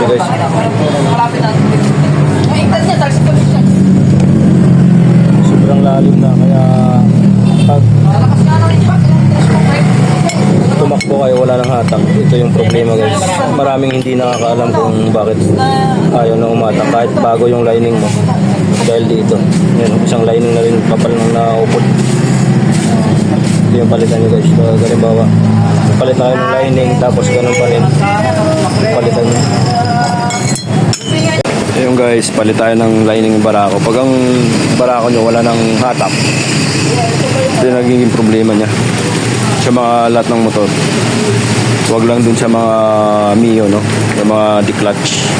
siya guys. Sobrang lalim na kaya pag tumakbo kayo wala nang hatak. Ito yung problema guys. Maraming hindi nakakaalam kung bakit ayaw na umatak kahit bago yung lining mo. Dahil dito. Yan, isang lining na rin kapal nung naupod. Ito yung palitan nyo guys. So, halimbawa, palit na kayo ng lining tapos ganun pa rin. Palitan guys, palit tayo ng lining ng barako. Pag ang barako nyo wala nang hatak, ito yung nagiging problema niya sa mga lahat ng motor. Huwag lang dun sa mga Mio, no? Sa mga declutch.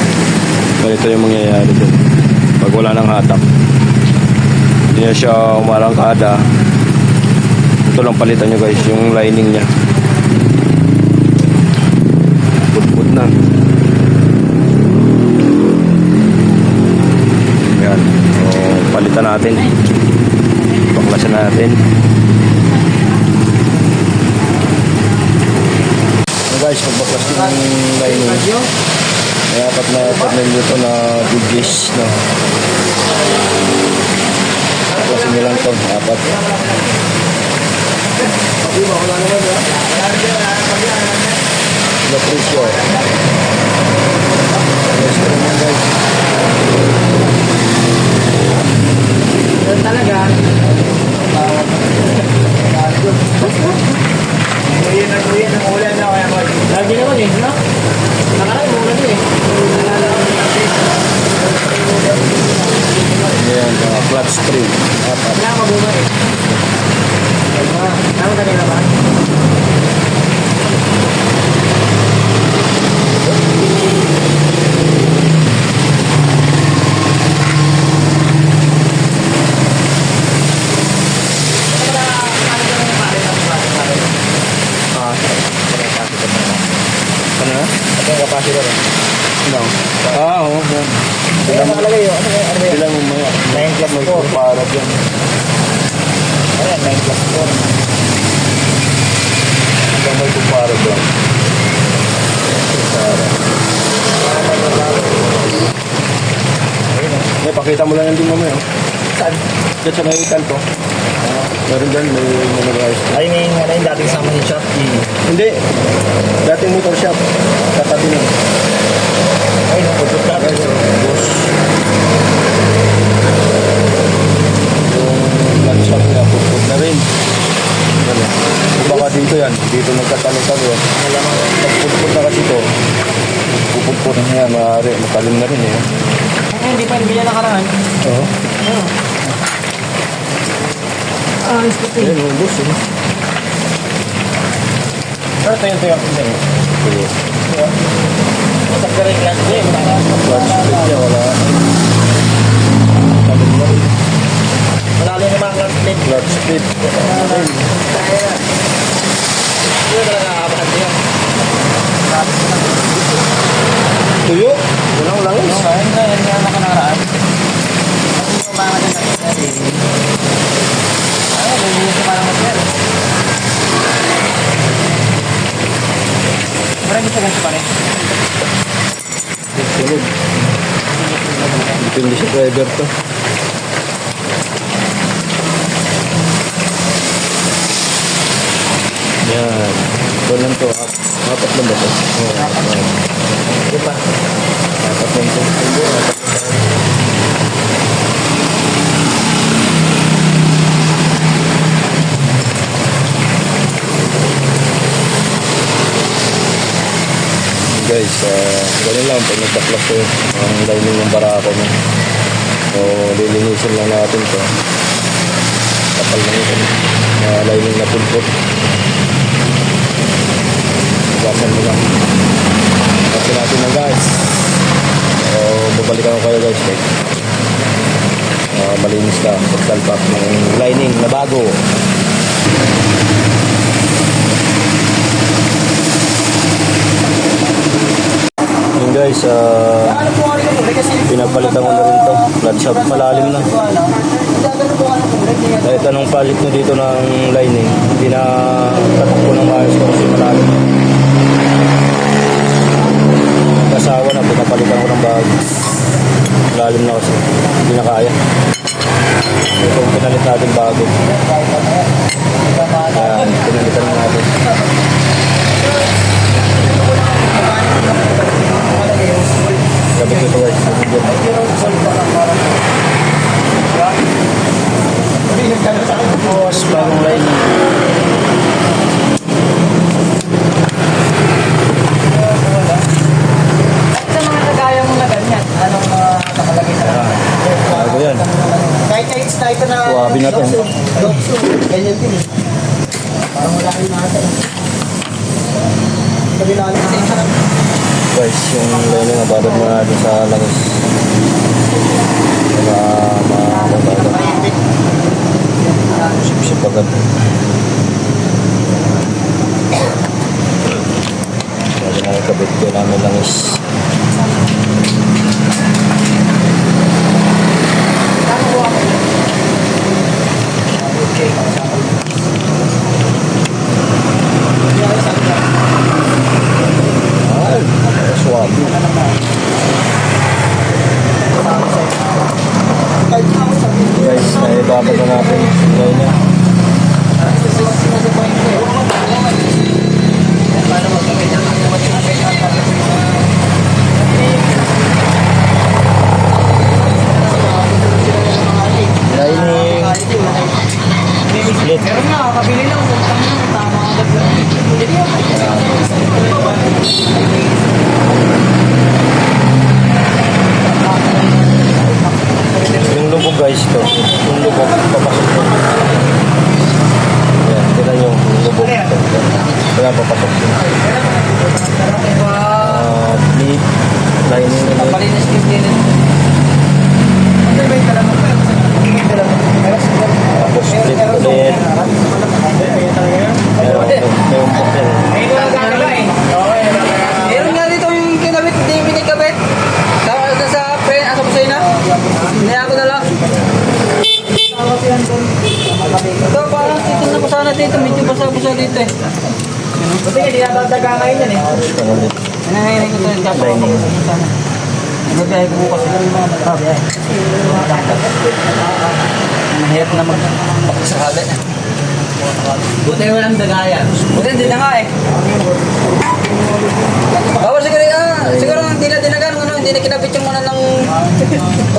Ganito yung mangyayari dun. Pag wala nang hatak. Hindi na siya umarangkada. Ito lang palitan nyo guys, yung lining niya. Put-put na. Yan. So, palitan natin. Baklasan natin. So guys, pagbaklas ng lining. May apat na tornilyo na good gauge, no? Baklasin nyo lang to, apat. Na presyo. Yes, ito naman, guys. Talaga. Kuya na kuya ng ulan na kaya mag... Lagi naman eh, no? Nakaraan mo na eh. Ayan, uh, clutch spring. Apat. Kailangan mabuha eh. Tama kanina ba? Ah. Ano na? Ito yung capacitor. No. Ah, oo. Oh, Ano ang nakalagay yun? Ano yung ano yun? Sila mo mga 9 plus may 4. para dyan. Ayan, 9 plus 4. Hanggang may kumpara dyan. Kumpara. May pakita mo lang yung din mamaya. oh. Saan? Diyan sa nakikita ko. Meron dyan, may monorized. Ay, may ano yung dating sama ni Shop. Hindi. Dating motor shop. Katabi na. Ay, napudot na. Guys, boss. Yung lunch shop niya, puput na rin. Ano? Baka dito yan, dito nagkatalo-talo yan. Malamang. Puput na kasi ito. Puput na yan, maaari. Matalim na rin eh. Eh, hindi pa niya nakaraan. Oo. Ah, alis ko Ayun, oh, boss. eh. Pero ito ito yung ito yung. Sige. Masag ka rin class B. Clutch split niya, wala. Matalim na rin. Malalim yung mga class plate. Clutch split. Ayun. Hindi talaga nakakabahan yan. Tuyo. Walang langis. Ayun na, yan nga nakanaraan. Kasi yung mga natin natin. Ayun, lilinis ko parang material. Parang gusto ganito pa rin. Sunod. Depende driver to. Yan. Ito lang to. Ap- Apat lang ba to? Oo, apat. Di ba? Apat lang to. Hindi, apat. Guys, uh, ganun lang pag nagpaklas ko ang lining ng barako mo. So, lilinisin lang natin to. Kapal lang ito. Uh, lining na pulpot. Gasan mo lang. Kasi natin na guys. So, babalikan ko kayo guys. Like, uh, malinis na. Pagsalpak ng lining na bago. Guys, pinapalitan ko na rin to. Clutch up, malalim na. Kahit anong palit nyo dito ng lining, hindi na tatakbo ng maayos ko kasi malalim. natin. Dokso, ganyan din. Eh. Parang wala kayo natin. Kabilaan natin. Guys, yung lalo na badad mo natin sa lakas. Wala mababada. Sip-sip agad. Kaya nakakabit ko namin langis. Thank you. Saan ulit? Nanay ko tayo. Kaya ako sana. Nagbibiyahe ko kasi yung mga nagbibiyahe. Mahirap na magpakasakali. Buti walang dagayan. Buti hindi na nga eh. Bawal siguro ah, siguro hindi na dinagan ano, hindi na kinabit yung muna ng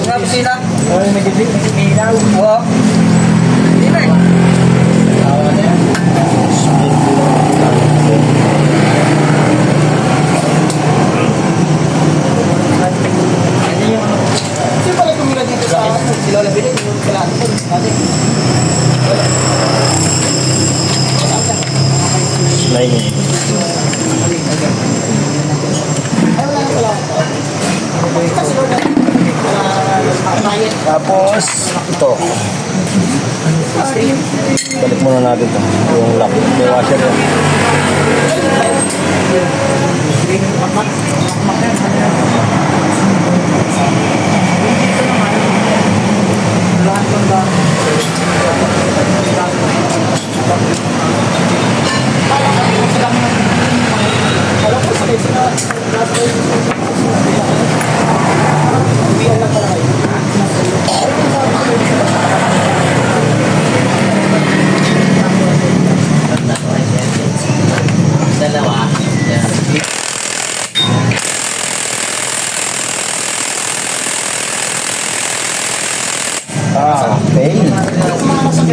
pagkakusina. Ay, nagibit, nagibitaw. Oo. Hindi na eh. Tawa na yan.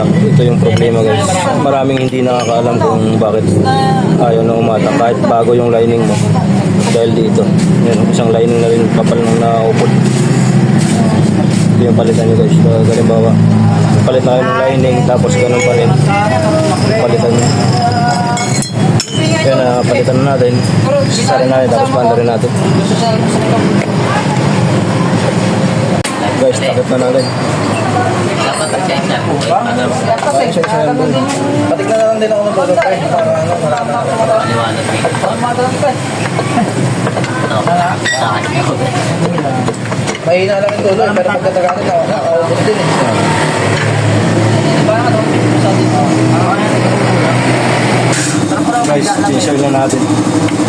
nang hatak. Ito yung problema guys. Maraming hindi nakakaalam kung bakit ayaw na umatak kahit bago yung lining mo. Dahil dito. Yan, isang lining na rin kapal nung naupod. Ito yung palitan nyo guys. So, galimbawa, palit na kayo ng lining tapos ganun pa rin. Palitan nyo. Kaya na palitan na natin. Sara natin tapos panda rin natin. Guys, takip na natin. Check na. Kasi, ganun din yung Patignan na lang din ako ng tulog eh. Para ano, marami na paliwanag. Madalang ka. Mahina lang yung tuloy, pero pagkatagalan na, nakakaubos din eh. Parang ano, dito. Guys, i-share na. Natin